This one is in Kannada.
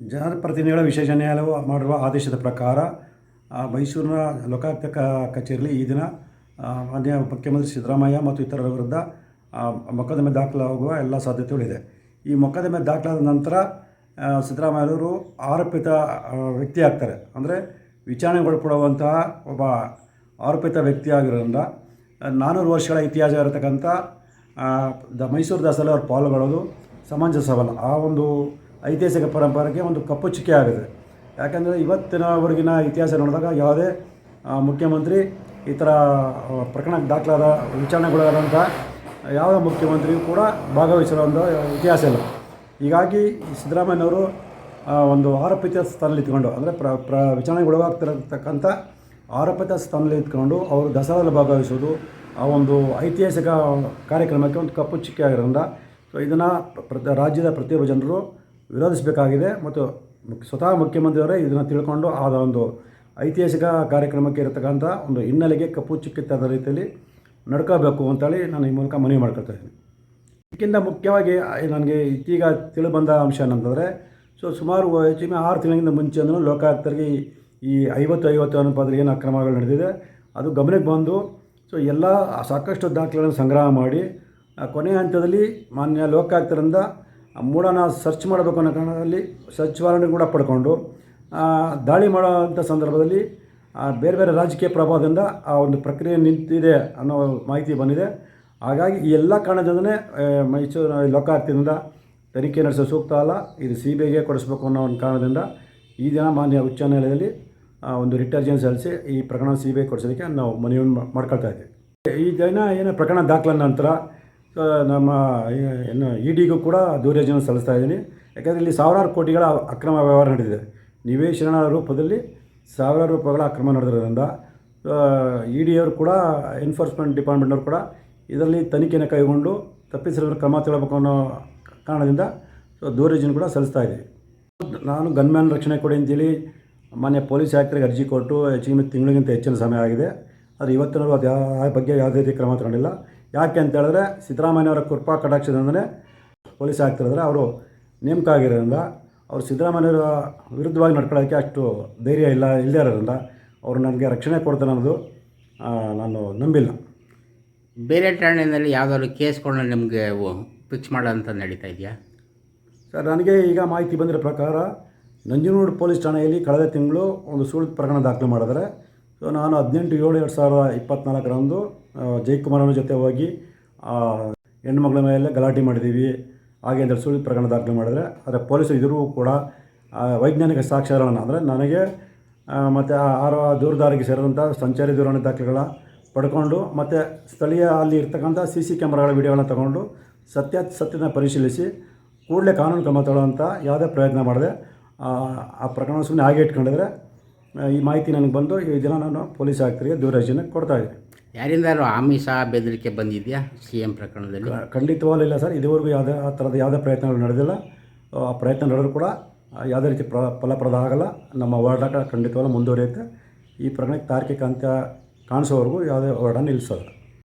ಜನಪ್ರತಿನಿಧಿಗಳ ವಿಶೇಷ ನ್ಯಾಯಾಲಯ ಮಾಡಿರುವ ಆದೇಶದ ಪ್ರಕಾರ ಮೈಸೂರಿನ ಲೋಕಾಯುಕ್ತ ಕಚೇರಿಯಲ್ಲಿ ಈ ದಿನ ಮಾನ್ಯ ಮುಖ್ಯಮಂತ್ರಿ ಸಿದ್ದರಾಮಯ್ಯ ಮತ್ತು ಇತರರ ವಿರುದ್ಧ ಮೊಕದ್ದಮೆ ದಾಖಲಾಗುವ ಎಲ್ಲ ಸಾಧ್ಯತೆಗಳಿದೆ ಈ ಮೊಕದ್ದಮೆ ದಾಖಲಾದ ನಂತರ ಸಿದ್ದರಾಮಯ್ಯವರು ಆರೋಪಿತ ವ್ಯಕ್ತಿ ಆಗ್ತಾರೆ. ಅಂದರೆ ವಿಚಾರಣೆಗೊಳಪಡುವಂತಹ ಒಬ್ಬ ಆರೋಪಿತ ವ್ಯಕ್ತಿ ಆಗಿರೋದ್ರಿಂದ ನಾನ್ನೂರು ವರ್ಷಗಳ ಇತಿಹಾಸ ಇರತಕ್ಕಂಥ ದ ಮೈಸೂರು ದಸರಾ ಅವ್ರು ಪಾಲ್ಗೊಳ್ಳೋದು ಸಮಂಜಸವಲ್ಲ. ಆ ಒಂದು ಐತಿಹಾಸಿಕ ಪರಂಪರೆಗೆ ಒಂದು ಕಪ್ಪು ಚುಕ್ಕೆ ಆಗಿದೆ. ಯಾಕೆಂದರೆ ಇವತ್ತಿನವರೆಗಿನ ಇತಿಹಾಸ ನೋಡಿದಾಗ ಯಾವುದೇ ಮುಖ್ಯಮಂತ್ರಿ ಈ ಥರ ಪ್ರಕರಣಕ್ಕೆ ಪ್ರಕರಣ ದಾಖಲಾದ ವಿಚಾರಣೆಗೊಳಗಾದಂಥ ಯಾವುದೇ ಮುಖ್ಯಮಂತ್ರಿಯೂ ಕೂಡ ಭಾಗವಹಿಸಿರೋ ಒಂದು ಇತಿಹಾಸ ಇಲ್ಲ. ಹೀಗಾಗಿ ಸಿದ್ದರಾಮಯ್ಯನವರು ಒಂದು ಆರೋಪಿತ ಸ್ಥಾನದಲ್ಲಿ ಇದ್ಕೊಂಡು, ಅಂದರೆ ಪ್ರ ಪ್ರ, ವಿಚಾರಣೆಗೊಳಗಾಗ್ತಿರತಕ್ಕಂಥ ಆರೋಪಿತ ಸ್ಥಾನದಲ್ಲಿ ಇದ್ಕೊಂಡು ಅವರು ದಸರಾದಲ್ಲಿ ಭಾಗವಹಿಸೋದು ಆ ಒಂದು ಐತಿಹಾಸಿಕ ಕಾರ್ಯಕ್ರಮಕ್ಕೆ ಒಂದು ಕಪ್ಪು ಚಿಕ್ಕೆ ಆಗಿರೋದ್ರಿಂದ, ಸೊ ಇದನ್ನು ರಾಜ್ಯದ ಪ್ರತಿಯೊಬ್ಬ ಜನರು ವಿರೋಧಿಸಬೇಕಾಗಿದೆ ಮತ್ತು ಸ್ವತಃ ಮುಖ್ಯಮಂತ್ರಿಯವರೇ ಇದನ್ನು ತಿಳ್ಕೊಂಡು ಆದ ಒಂದು ಐತಿಹಾಸಿಕ ಕಾರ್ಯಕ್ರಮಕ್ಕೆ ಇರತಕ್ಕಂಥ ಒಂದು ಹಿನ್ನೆಲೆಗೆ ಕಪ್ಪು ಚುಕ್ಕಿತ್ತಾದ ರೀತಿಯಲ್ಲಿ ನಡ್ಕೋಬೇಕು ಅಂತೇಳಿ ನಾನು ಈ ಮೂಲಕ ಮನವಿ ಮಾಡ್ಕೊಳ್ತಾ ಇದ್ದೀನಿ. ಇದಕ್ಕಿಂತ ಮುಖ್ಯವಾಗಿ ನನಗೆ ಇತ್ತೀಗ ತಿಳಿಬಂದ ಅಂಶ ಏನಂತಂದರೆ, ಸೊ ಸುಮಾರು ಹೆಚ್ಚು ಆರು ತಿಂಗಳಿಂದ ಮುಂಚೆ ಅಂದ್ರೂ ಲೋಕಾಯುಕ್ತರಿಗೆ ಈ- ಐವತ್ತು ಐವತ್ತು ಅನುಪಾತದಲ್ಲಿ ಏನು ಅಕ್ರಮಗಳು ನಡೆದಿದೆ. ಅದು ಗಮನಕ್ಕೆ ಬಂದು, ಸೊ ಎಲ್ಲ ಸಾಕಷ್ಟು ದಾಖಲೆಗಳನ್ನು ಸಂಗ್ರಹ ಮಾಡಿ ಕೊನೆಯ ಹಂತದಲ್ಲಿ ಮಾನ್ಯ ಲೋಕಾಯುಕ್ತರಿಂದ ಆ ಮೂಡನ ಸರ್ಚ್ ಮಾಡಬೇಕು ಅನ್ನೋ ಕಾರಣದಲ್ಲಿ ಸರ್ಚ್ ವಾರಂಟ್ ಕೂಡ ಪಡ್ಕೊಂಡು ದಾಳಿ ಮಾಡೋವಂಥ ಸಂದರ್ಭದಲ್ಲಿ ಬೇರೆ ಬೇರೆ ರಾಜಕೀಯ ಪ್ರಭಾವದಿಂದ ಆ ಒಂದು ಪ್ರಕ್ರಿಯೆ ನಿಂತಿದೆ ಅನ್ನೋ ಮಾಹಿತಿ ಬಂದಿದೆ. ಹಾಗಾಗಿ ಈ ಎಲ್ಲ ಕಾರಣದಿಂದಲೇ ಆ, ಮೈಸೂರು ಲೋಕಾಯುಕ್ತದಿಂದ ತನಿಖೆ ನಡೆಸೋ ಸೂಕ್ತ ಅಲ್ಲ. ಇದು ಸಿ ಬಿ ಐಗೆ ಕೊಡಿಸ್ಬೇಕು ಅನ್ನೋ ಒಂದು ಕಾರಣದಿಂದ ಈ ದಿನ ಮಾನ್ಯ ಉಚ್ಚ ನ್ಯಾಯಾಲಯದಲ್ಲಿ ಒಂದು ರಿಟರ್ಜೆನ್ಸ್ ಸಲ್ಲಿಸಿ ಈ ಪ್ರಕರಣ ಸಿ ಬಿ ಐ ಕೊಡಿಸೋದಕ್ಕೆ ನಾವು ಮನವಿಯನ್ನು ಮಾ- ಮಾಡ್ಕೊಳ್ತಾ ಇದ್ದೀವಿ. ಈ ದಿನ ಏನು ಪ್ರಕರಣ ದಾಖಲಾದ ನಂತರ ನಮ್ಮ ಏನು, ಇ ಡಿಗೂ ಕೂಡ ದೂರ್ಯೋಜನ ಸಲ್ಲಿಸ್ತಾ ಇದ್ದೀನಿ. ಯಾಕಂದರೆ ಇಲ್ಲಿ ಸಾವಿರಾರು ಕೋಟಿಗಳ ಅಕ್ರಮ ವ್ಯವಹಾರ ನಡೆದಿದೆ. ನಿವೇಶನ ರೂಪದಲ್ಲಿ ಸಾವಿರಾರು ರೂಪಾಯಿಗಳ ಅಕ್ರಮ ನಡೆದಿರೋದ್ರಿಂದ ಇ ಡಿಯವರು ಕೂಡ ಎನ್ಫೋರ್ಸ್ಮೆಂಟ್ ಡಿಪಾರ್ಟ್ಮೆಂಟ್ನವರು ಕೂಡ ಇದರಲ್ಲಿ ತನಿಖೆಯನ್ನು ಕೈಗೊಂಡು ತಪ್ಪಿಸಿರೋ ಕ್ರಮ ತಗೊಳ್ಬೇಕು ಅನ್ನೋ ಕಾರಣದಿಂದ ದೂರಜನ ಕೂಡ ಸಲ್ಲಿಸ್ತಾ ಇದೆ ನಾನು ಗನ್ಮ್ಯಾನ್ ರಕ್ಷಣೆ ಕೊಡಿ ಅಂತೇಳಿ ಮಾನ್ಯ ಪೊಲೀಸ್ ಆಯುಕ್ತರಿಗೆ ಅರ್ಜಿ ಕೊಟ್ಟು ಕಮ್ಮಿ ತಿಂಗಳಿಗಿಂತ ಹೆಚ್ಚಿನ ಸಮಯ ಆಗಿದೆ. ಆದರೆ ಇವತ್ತಿನವರೆಗೂ ಅದು ಯಾ- ಆ ಬಗ್ಗೆ ಯಾವುದೇ ರೀತಿ ಕ್ರಮ ತಗೊಂಡಿಲ್ಲ. ಯಾಕೆ ಅಂತ ಹೇಳಿದ್ರೆ ಸಿದ್ದರಾಮಯ್ಯನವರ ಕೃಪಾ ಕಟಾಕ್ಷದಿಂದಲೇ ಪೊಲೀಸ್ ಆಗ್ತಿರೋದ್ರೆ ಅವರು ನೇಮಕ ಆಗಿರೋದ್ರಿಂದ ಅವರು ಸಿದ್ದರಾಮಯ್ಯವರ ವಿರುದ್ಧವಾಗಿ ನಡ್ಕೊಳ್ಳೋಕ್ಕೆ ಅಷ್ಟು ಧೈರ್ಯ ಇಲ್ಲ ಇಲ್ಲದೇ ಇರೋದ್ರಿಂದ ಅವರು ನನಗೆ ರಕ್ಷಣೆ ಕೊಡ್ತಾರೆ ಅನ್ನೋದು ನಾನು ನಂಬಿಲ್ಲ. ಬೇರೆ ಠಾಣೆಯಲ್ಲಿ ಯಾವುದಾದ್ರು ಕೇಸ್ಗಳನ್ನ ನಿಮಗೆ ಫಿಕ್ಸ್ ಅಂತ ನಡೀತಾ ಇದೆಯಾ? ಸರ್ ನನಗೆ ಈಗ ಮಾಹಿತಿ ಬಂದಿರೋ ಪ್ರಕಾರ ನಂಜನಗೂಡು ಪೊಲೀಸ್ ಠಾಣೆಯಲ್ಲಿ ಕಳೆದ ತಿಂಗಳು ಒಂದು ಸುಳ್ಳು ಪ್ರಕರಣ ದಾಖಲು ಮಾಡಿದರೆ ಸೊ ನಾನು ಹದಿನೆಂಟು, ಏಳು ಎರಡು ಸಾವಿರದ ಇಪ್ಪತ್ತ್ನಾಲ್ಕರಂದು ಜಯಕುಮಾರ್ ಜೊತೆ ಹೋಗಿ ಹೆಣ್ಮಗಳ ಮೇಲೆ ಗಲಾಟೆ ಮಾಡಿದ್ದೀವಿ. ಹಾಗೆ ಅದರ ಸುಳ್ಳು ಪ್ರಕರಣ ದಾಖಲೆ ಮಾಡಿದರೆ, ಆದರೆ ಪೊಲೀಸರು ಇದ್ರೂ ಕೂಡ ವೈಜ್ಞಾನಿಕ ಸಾಕ್ಷ್ಯಗಳನ್ನು, ಅಂದರೆ ನನಗೆ ಮತ್ತು ಆರು ದೂರದಾರಿಗೆ ಸೇರಿದಂಥ ಸಂಚಾರಿ ದೂರವಾಣಿ ದಾಖಲೆಗಳ ಪಡ್ಕೊಂಡು, ಮತ್ತು ಸ್ಥಳೀಯ ಅಲ್ಲಿ ಇರ್ತಕ್ಕಂಥ ಸಿ ಸಿ ಕ್ಯಾಮ್ರಾಗಳ ವಿಡಿಯೋಗಳನ್ನ ತಗೊಂಡು ಸತ್ಯಾಸತ್ಯನ ಪರಿಶೀಲಿಸಿ, ಕೂಡಲೇ ಕಾನೂನು ಕ್ರಮ ತಗೊಳ್ಳೋಂಥ ಯಾವುದೇ ಪ್ರಯತ್ನ ಮಾಡಿದೆ, ಆ ಪ್ರಕರಣ ಸುಮ್ಮನೆ ಹಾಗೆ ಇಟ್ಕೊಂಡಿದ್ರೆ ಈ ಮಾಹಿತಿ ನನಗೆ ಬಂದು ಈ ದಿನ ನಾನು ಪೊಲೀಸ್ ಆಯುಕ್ತರಿಗೆ ದೂರರ್ಜಿನ ಕೊಡ್ತಾ ಇದ್ದೀನಿ. ಯಾರಿಂದಾದ್ರು ಆಮಿಷ ಬೆದರಿಕೆ ಬಂದಿದೆಯಾ ಸಿ ಎಂ ಪ್ರಕರಣದಲ್ಲಿ? ಖಂಡಿತವಾಗಲೂ ಇಲ್ಲ ಸರ್. ಇದುವರೆಗೂ ಯಾವುದೇ ಆ ಥರದ ಯಾವುದೇ ಪ್ರಯತ್ನಗಳು ನಡೆದಿಲ್ಲ. ಆ ಪ್ರಯತ್ನ ನಡೆದರೂ ಕೂಡ ಯಾವುದೇ ರೀತಿ ಪ್ರ ಫಲಪ್ರದ ಆಗಲ್ಲ. ನಮ್ಮ ಹೋರಾಟ ಖಂಡಿತವಾಗಲೂ ಮುಂದುವರಿಯುತ್ತೆ. ಈ ಪ್ರಕರಣಕ್ಕೆ ತಾರ್ಕಿಕ ಅಂತ್ಯ ಕಾಣಿಸೋವರೆಗೂ ಯಾವುದೇ ಹೋರಾಟ ನಿಲ್ಲಿಸೋಲ್ಲ.